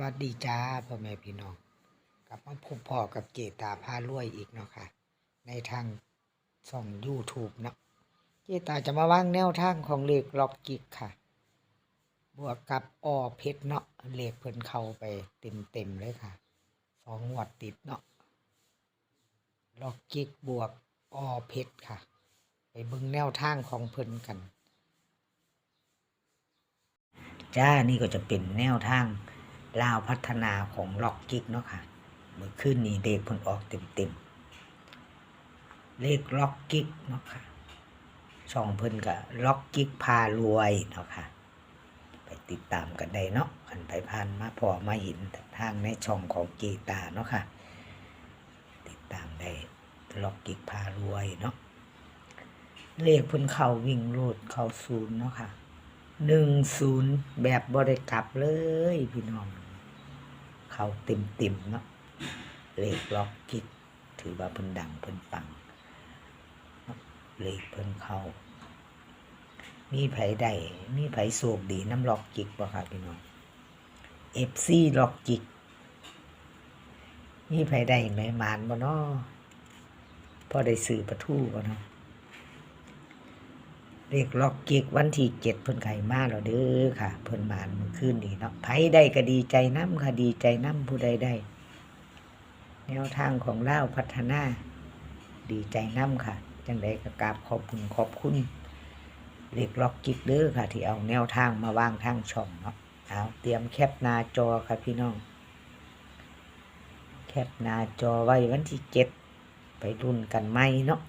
วัสดีจ้าพ่อแม่พี่น้องกลับมาพบพ่อกับเจตาพารวยอีกเนาะค่ะ ในทางช่อง YouTube เนาะเจตาจะมาว่างแนวทางของเลขล็อกกิกค่ะ บวกกับออเพชรเนาะเลขเพิ่นเข้าไปเต็มเต็มเลยค่ะสองงวดติดเนาะล็อกกิกบวกออเพชรค่ะ ไปบิ่งแนวทางของเพิ่นกัน จ้านี่ก็จะเป็นแนวทาง ลาวพัฒนาของล็อกกิกเนาะค่ะเมื่อคืนนี้เลขผลออกเต็มๆ เลขล็อกกิกเนาะค่ะช่องเพิ่นกับล็อกกิกพารวยเนาะค่ะ ไปติดตามกันได้เนาะอันไปผ่านมาพอมาเห็นทางในช่องของเกตาเนาะค่ะ ติดตามได้ล็อกกิกพารวยเนาะเลขเพิ่นเข้าวิ่งรูดเข้าศูนย์เนาะค่ะ หนึ่งศูนย์แบบบริกลับเลยพี่น้อง เขาเต็มเต็มเนาะเลขล็อกกิกถือว่าเพิ่นดังเพิ่นปัง เลขเพิ่นเข้า มีไผได้มีไผโศกดีน้ำล็อกกิกบ่ครับพี่น้องเอฟซีล็อกกิกมีไผได้ไหมมานบ่เนาะพอได้สื่อประทู่บ่เนาะ เลขล็อกเก็กวันที่เจ็ดเพิ่นไข่มาแล้วเด้อค่ะ เพิ่นมานเมื่อคืนนี้เนาะไผได้ก็ดีใจน้ำค่ะดีใจน้ำผู้ใดได้ แนวทางของเล่าพัฒนา ดีใจน้ำค่ะ จังไดก็กราบขอบคุณขอบคุณเลขล็อกกิกเด้อค่ะ ที่เอาแนวทางมาวางทางช่องเนาะเอาเตรียมแคปหน้าจอค่ะพี่น้อง แคปหน้าจอไว้วันที่เจ็ดไปรุ่นกันไหมเนาะ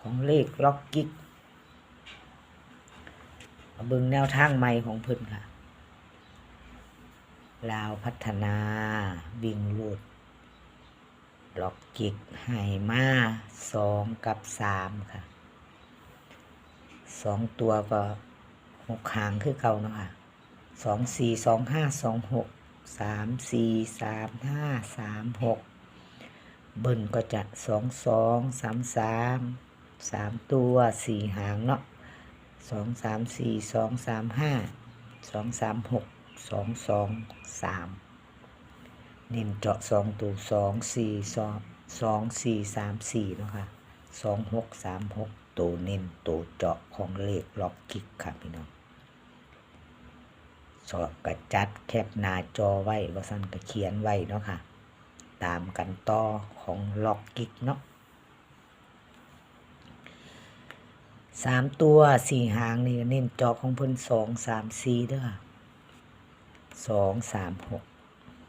ของเลขล็อกกิก เบิ่งแนวทางใหม่ของเพิ่นค่ะ ลาวพัฒนาวิ่งลูดล็อกกิกไฮมาสองกับสามค่ะสองตัวก็หกหางคือเก่าเนาะค่ะสองสี่สองห้าสองหกสามสี่สามห้าสามหกเบิ่นก็จะสองสองสามสามสามตัวสี่หางเนาะ สองสามสี่สองสามห้าสองสามหกสองสองสามเน้นเจาะสองตัวสองสี่สองสองสี่สามสี่เนาะค่ะสองหกสามหกตัวเน้นตัวเจาะของเลขล็อกกิกค่ะพี่น้องสอบกระจัดแคปหน้าจอไว้ว่าสั้นก็เขียนไว้เนาะค่ะ ตามกันต่อของล็อกกิกเนาะ สามตัวสี่หางนี่เน้นจอของเพิ่นสองสามสี่เด้อสองสามหก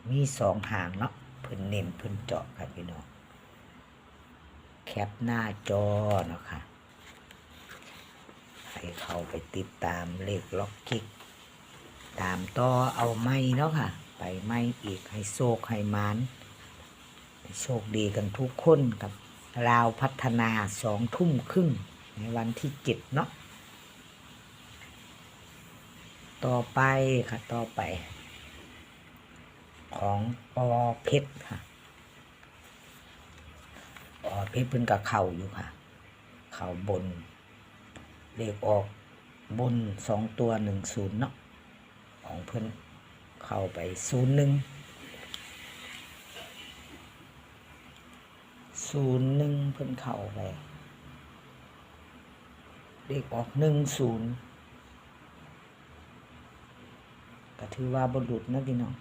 มีสองหางเนาะเพิ่นเน้นเพิ่นเจาะค่ะพี่น้องแคปหน้าจอเนาะค่ะให้เขาไปติดตามเลขล็อกกิกตามต่อเอาไม่เนาะค่ะ ไปไม่อีกให้โชคให้มานโชคดีกันทุกคนกับลาวพัฒนาสองทุ่มครึ่ง ในวันที่เจ็ดเนาะต่อไปค่ะต่อไป ของปอเพชรค่ะปอเพชรเพิ่นกับเข่าอยู่ค่ะ เข่าบนเลขออกบนสองตัวหนึ่งศูนย์เนาะของเพิ่นเข้าไปศูนย์หนึ่งศูนย์หนึ่งเพิ่นเข้าไป เลขออกหนึ่งศูนย์ก็ถือว่าบรุษนะพี่น้อง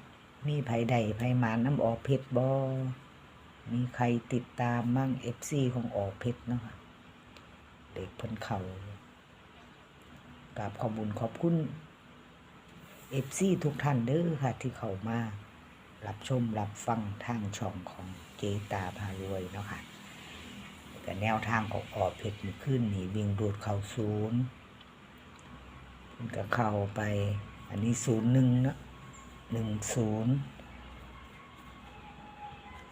มีไผ่ใดไผหมาน้ำออกเพชรบอมีใครติดตามมั่งเอฟซีของออกเพชรเนาะคะเด็กเพิ่นเขากราบขอบคุญขอบคุณเอฟซีทุกท่านเด้อค่ะ ที่เข้ามา รับชมรับฟังทางช่องของเจตาพารวยเนาะค่ะ แต่แนวทางของออกเพชรขึ้นนี่วิ่งดูดเข้าศูนย์มันก็เข้าไป อันนี้ศูนย์หนึ่งนะหนึ่งศูนย์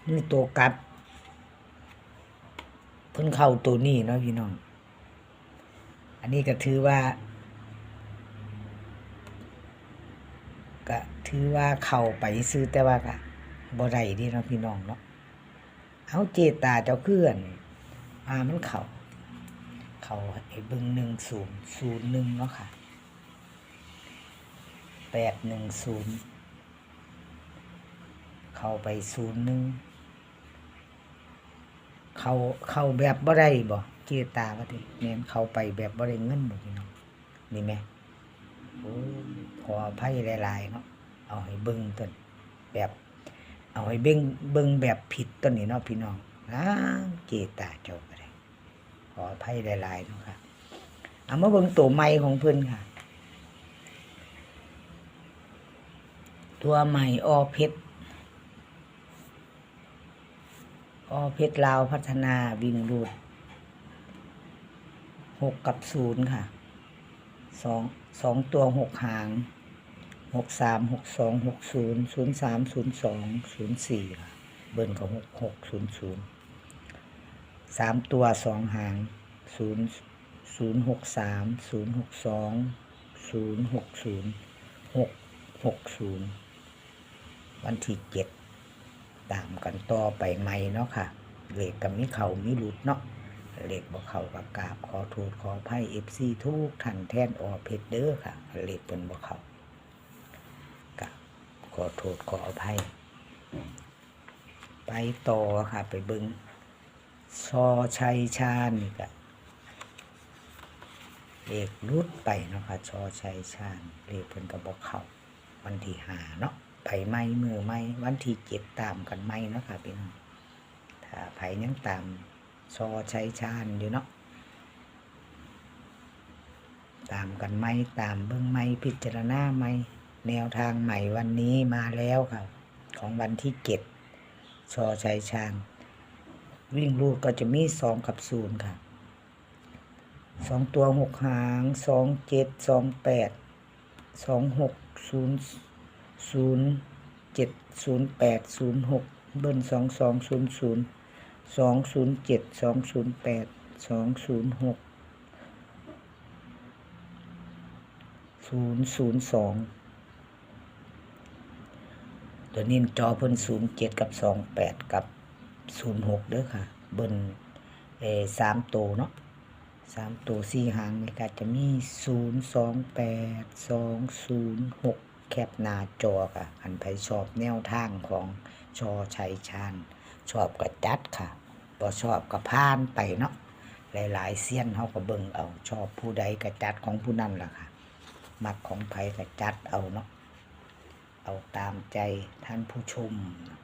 นี่ตัวกลับเพิ่นเข้าตัวนี้เนาะพี่น้อง อันนี้ก็ถือว่าก็ถือว่าเข้าไปซื้อแต่ว่าก็บ่ได้ดีเนาะพี่น้องเนาะ เอาเจตาเจ้าเคลื่อน อามันเขาเข่าไอ้บึงหนึ่งศูนย์ศูนย์หนึ่งเนาะค่ะแปดหนึ่งศูนย์เข้าไปศูนย์หนึ่งเข้าเข้าแบบบ่ได้บ่เจตาว่าติแม่นเข้าไปแบบบ่ได้เงินบ่พี่น้องนี่แหม่โอ้ยขออภัยหลายๆเนาะเอาให้เบิ่งต้นแบบ เอาให้เบิ่งเบิ่งแบบผิดต้นนี้เนาะพี่น้องอ้าวเจตาเจ้าได้ ขออภัยหลายๆนะคะเอามาเบิ่งตัวใหม่ของเพิ่อนค่ะ ตัวใหม่อเพชรอเพชรลาวพัฒนาวิ่งรูดหกกับศูนย์ค่ะสองสองตัวหกหางหกสามหกสองหกศูนย์ศูนย์สามศูนย์สองศูนย์สี่ค่ะ เบิ้ลกับหกหกศูนย์ศูนย์ สามตัวสองหางศูนย์ศูนย์หกสามศูนย์หกสองศูนย์หกศูนย์หกหกศูนย์วันที่เจ็ดตามกันต่อไปใหม่เนาะค่ะเหล็กกับมิเขามิหลุดเนาะเหล็กบ่เขากับกาบขอโทษขออภัยเอฟซีทุกท่านแทนออเพชรเด้อค่ะเหล็กเป็นบ่เขากับขอโทษขออภัยไปต่อค่ะไปเบิง ซอชัยชาญนี่ก็เลขรุดไปเนาะค่ะชอชัยชาญเลขเพิ่นก็บอกเขาวันที่หาเนาะไปไม่มือไม่วันที่เจ็ดตามกันไม่เนาะค่ะพี่น้องถ้าไผยังตามชอชัยชาญอยู่เนาะตามกันไม่ตามเบิ้องไม่พิจารณาไม่แนวทางใหม่วันนี้มาแล้วค่ะ ของวันที่เจ็ดชอชัยชาญ วิ่งลูดก็จะมีสองกับศูนย์ค่ะสองตัวหกหางสองเจ็ดสองแปดสองหกศูนย์ศูนย์เจ็ดศูนย์แปดศูนย์หกเบิ้ลสองสองศูนย์ศูนย์สองศูนย์เจ็ดสองศูนย์แปดสองศูนย์หกศูนย์ศูนย์สองตัวนี้จอเพิ่นศูนย์เจ็ดกับสองแปดกับ ศูนย์หกเด้อค่ะเบิ้นเอสามโตเนาะสามตัวสี่หางนี่ก็จะมีศูนย์สองแปดสองศูนย์หกแคปหน้าจอค่ะ อันไผชอบแนวทางของชอชัยชาญชอบก็จัดค่ะบ่ชอบก็ผ่านไปเนาะหลาย ๆเสี้ยนเขาก็เบิ่งเอาชอบผู้ใดก็จัดของผู้นั้นล่ะค่ะ มักของไผก็จัดเอาเนาะเอาตามใจท่านผู้ชมนะ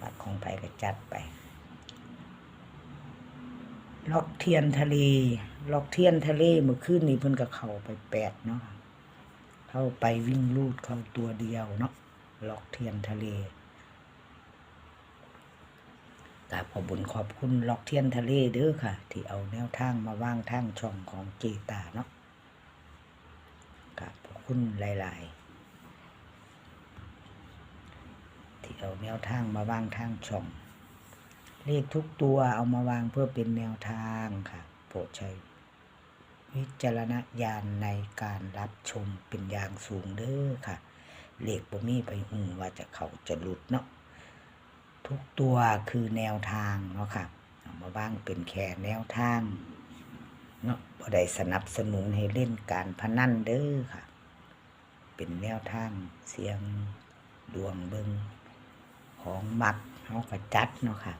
บัตรของไปก็จัดไป ล็อกเทียนทะเล ล็อกเทียนทะเลเมื่อคืนนี้เพิ่นก็เข้าไปแปดเนาะเข้าไปวิ่งลูดเข้าตัวเดียวเนาะล็อกเทียนทะเลกราบขอบุญขอบคุณล็อกเทียนทะเลเด้อค่ะ ที่เอาแนวทางมาว่างทางช่องของเจตาเนาะกราบขอบคุณหลาย ๆ ที่เอาแนวทางมาวางทางช่อง เลขทุกตัวเอามาวางเพื่อเป็นแนวทางค่ะ โปรดใช้วิจารณญาณในการรับชมเป็นอย่างสูงเด้อค่ะ เลขบ่มีไปหูว่าจะเขาจะหลุดเนาะทุกตัวคือแนวทางเนาะค่ะเอามาวางเป็นแค่แนวทางเนาะบ่ได้สนับสนุนให้เล่นการพนันเด้อค่ะ เป็นแนวทางเสียงดวงเบิง ของมักเขาก็จัดเนาะค่ะ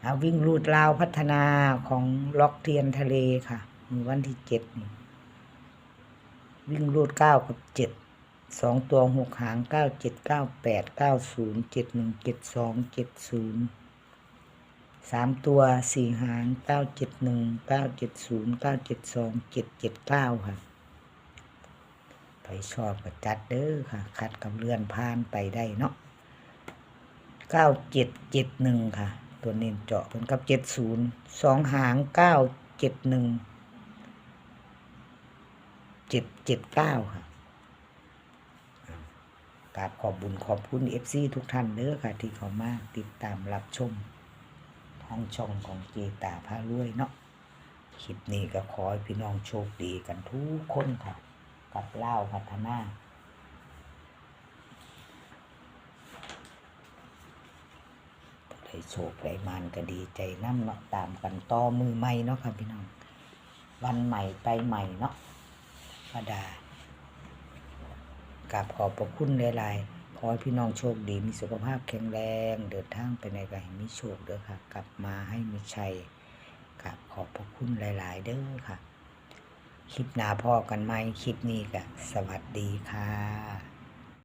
เอาวิ่งรูดราวพัฒนาของล็อกเทียนทะเลค่ะมีวันที่เจ็ดนี่วิ่งรูดเก้ากับเจ็ดสองตัวหกหางเก้าเจ็ดเก้าแปดเก้าศูนย์เจ็ดหนึ่งเจ็ดสองเจ็ดศูนย์สามตัวสี่หางเก้าเจ็ดหนึ่งเก้าเจ็ดศูนย์เก้าเจ็ดสองเจ็ดเจ็ดเก้าค่ะไปชอบก็จัดเด้อค่ะ คัดกับเลื่อนผ่านไปได้เนาะ เก้าเจ็ดเจ็ดหนึ่งค่ะ ตัวเน้นเจาะเพิ่นกับเจ็ดศูนย์สองหางเก้าเจ็ดหนึ่งเจ็ดเจ็ดเก้าค่ะกราบขอบบุญขอบคุณเอฟซีทุกท่านเด้อค่ะ ที่เขามาติดตามรับชมห้องช่องของเจตาพารวยเนาะคลิปนี้ก็ขอให้พี่น้องโชคดีกันทุกคนค่ะ กับเล่าพัฒนา ได้โชคได้มานก็ดีใจน้ำเนาะตามกันต่อมือใหม่เนาะค่ะพี่น้อง วันใหม่ไปใหม่เนาะพระดากับขอบพระคุณหลายๆ ขอให้พี่น้องโชคดีมีสุขภาพแข็งแรงเดินทางไปในก็ให้มีโชคเด้อค่ะ กลับมาให้มีชัยกับขอบพระคุณหลาย ๆ เด้อค่ะ คลิปหน้าพ่อกันไหมคลิปนี้ก็สวัสดีค่ะ